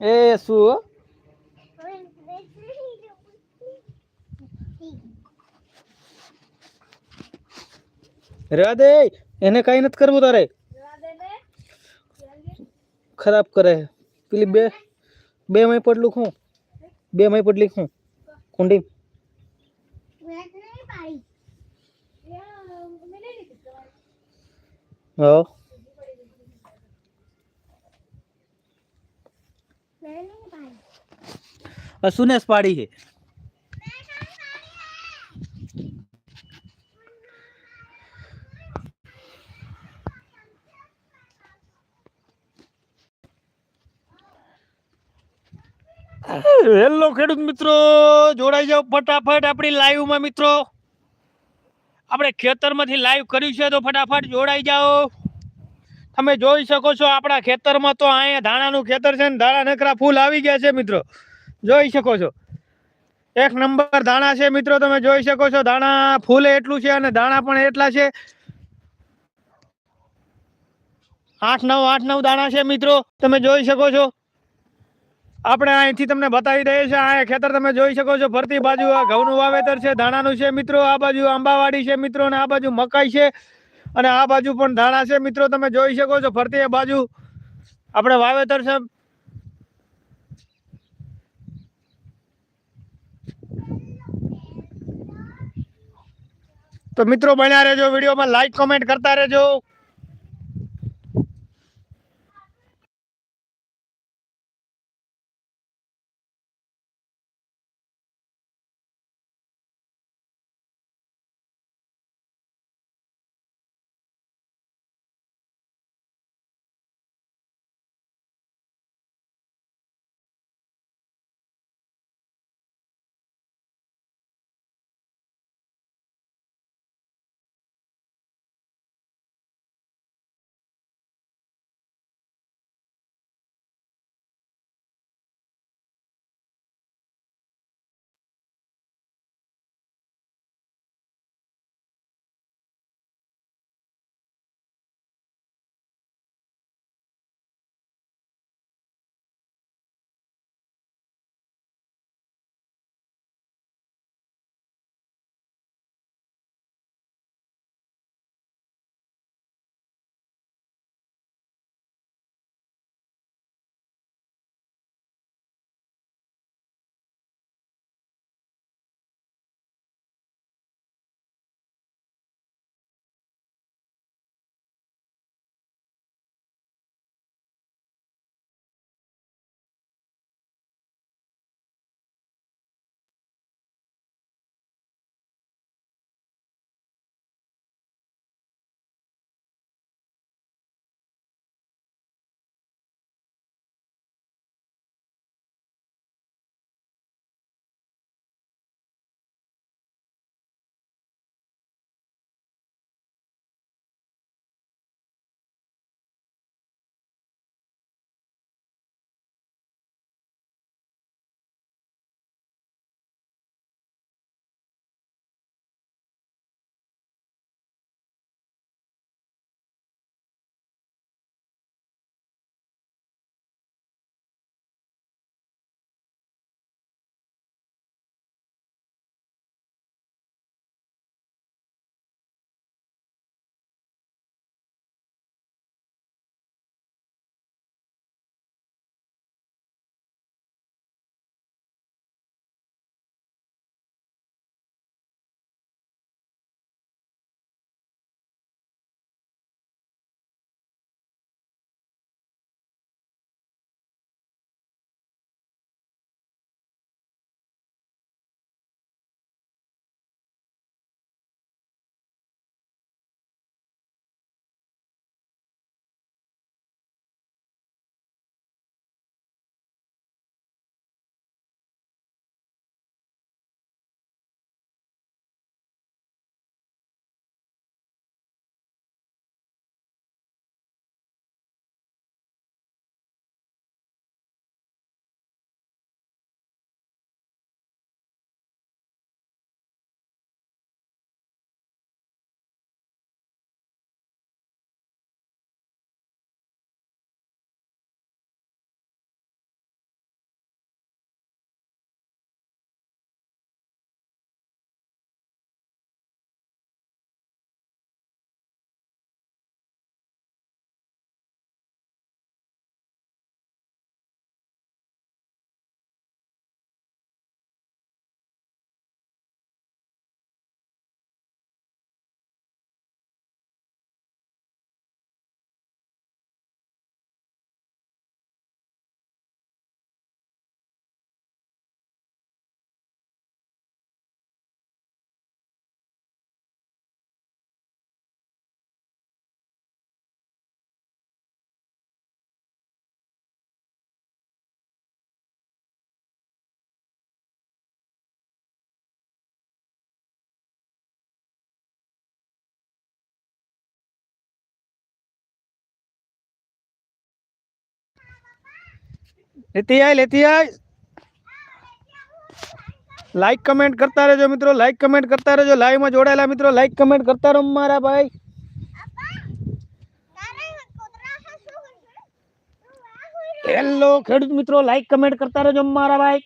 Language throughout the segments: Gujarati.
એ શું? રાધે, એને કઈ નથી કરવું તારે? ખરાબ કરે. પેલી બે બે મય પડલું હું બે મય પડલી હું કુંડી. હા. સુનેશ પાડી છે. હેલો ખેડૂત મિત્રો, જોડાઈ જાઓ ફટાફટ આપણી લાઈવમાં મિત્રો. આપણે ખેતરમાંથી લાઈવ કર્યું છે તો ફટાફટ જોડાઈ જાઓ. તમે જોઈ શકો છો આપણા ખેતરમાં તો અહીંયા ધાણાનું ખેતર છે ને ધાણા નખરા ફૂલ આવી ગયા છે મિત્રો. જોઈ શકો છો. એક નંબર ધાણા છે મિત્રો, તમે જોઈ શકો છો. ધાણા ફૂલે એટલું છે અને દાણા પણ એટલા છે. આઠ નવ આઠ નવ દાણા છે મિત્રો, તમે જોઈ શકો છો. આપણે અહીંથી તમને બતાવી દઈએ છીએ, આ ખેતર તમે જોઈ શકો છો. ફરતી બાજુ આ ઘઉંનું વાવેતર છે, ધાણાનું છે મિત્રો, આ બાજુ આંબાવાડી છે મિત્રો, અને આ બાજુ મકાઈ છે. અને આ બાજુ પણ ધાણા છે. મિત્રો, તમે જોઈ શકો છો. ફરતી એ બાજુ આપણે વાવેતર છે. તો મિત્રો, બન્યા રહેજો વિડીયોમાં. લાઈક કોમેન્ટ કરતા રહેજો. લેતી આય લેતી આય. લાઈક કમેન્ટ કરતા રહેજો મિત્રો લાઈક કમેન્ટ કરતા રહેજો. લાઈવમાં જોડાયેલા મિત્રો લાઈક કમેન્ટ કરતા રહો મારા ભાઈ. હેલો ખેડૂત મિત્રો લાઈક કમેન્ટ કરતા રહેજો મારા ભાઈ.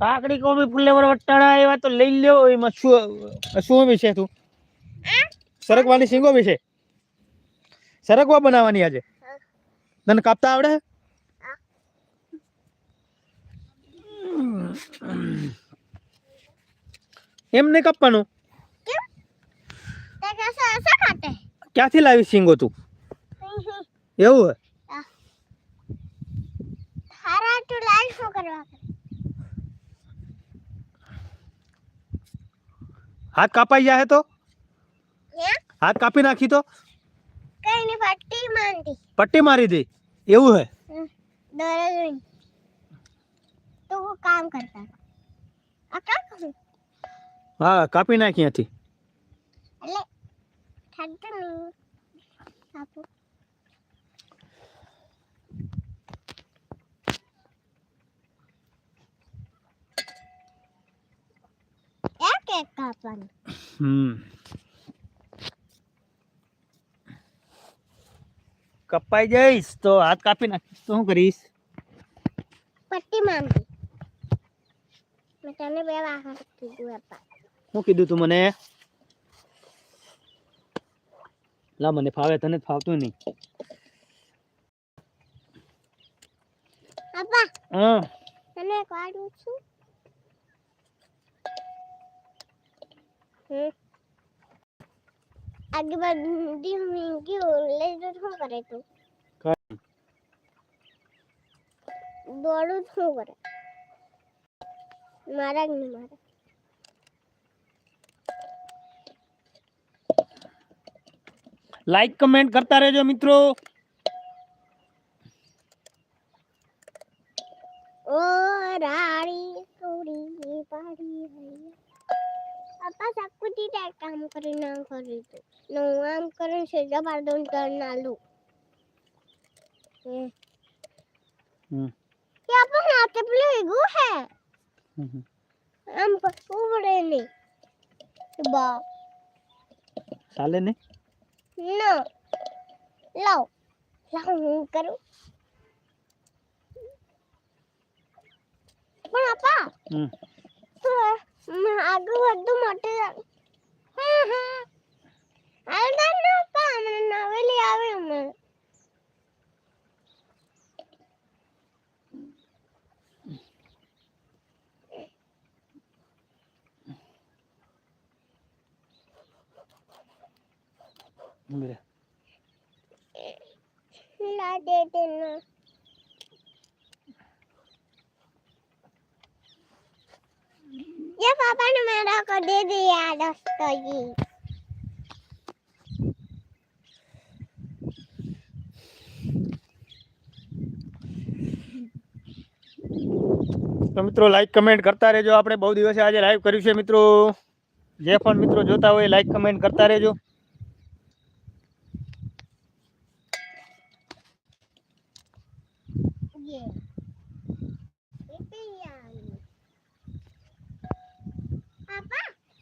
કાકડી કોબી, ફુલેવર, વટાણા એવા તો લઈ લ્યો. એમાં શું શું વિશે તું? સરકવાની શીંગો વિશે સરકવા બનાવવાની આજે. તને કાપતા આવડે? એમ નહીં કાપવાનું? ક્યાંથી લાવી સિંગો તું? એવું હે. હાથ કાપાઈ જાય તો? હાથ કાપી નાખી તો? પટ્ટી મારી દે. એવું હે? Kam kerja, apa kamu? Hah, kopi nanya sih. Ale, handphone. Ya kayak kapan? Hm. Kepai jais, toh hat kopi nanya tuh kris. Putri mami. મેં તને બે વખત કીધું હતા શું કીધું તું મને લા મને ફાવે તને ફાવતું નહીં આપા હા તને વાડું છું હમ આગે બધી મીંગી લઈ તો શું કરે તું કાંઈ. દોડું શું કરે મારા જ નહીં મારા લાઈક કમેન્ટ કરતા રહેજો મિત્રો ઓ રાડી થોડી પાડી હૈયા આપા સકુટી ટાઈપ કામ કરી ના કરી તું ને હું આમ કરીને છે જબર દોન ટર્ન ના લઉં હમ હમ. યા પણ હાથે પેલું ઈગું હે હમ. આમ ઉવડે નહીં. બા. ચાલે ને નો. લાવ. લાવ હું કરું? પણ આપા. તો આગળ વધુ મોટે હા હા હાલતા ન આપા મને નવેલી આવે મને ઊભી રહે. ला दे देना ये पापा ने मेरा को दे दिया दोस्तों जी તો મિત્રો લાઈક કમેન્ટ કરતા રહેજો આપણે બહુ દિવસે આજે લાઈવ કર્યું છે મિત્રો જે પણ મિત્રો જોતા હોય લાઈક કમેન્ટ કરતા રહેજો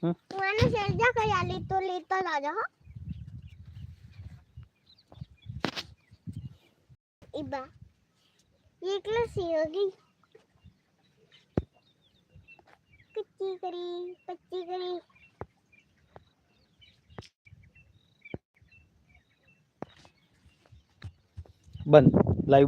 हम्म। मैंने सेजा कयाली तो लेता ना जा हाँ? इबा ये क्लास ही होगी। कच्ची करी पच्ची करी। बंद लाइव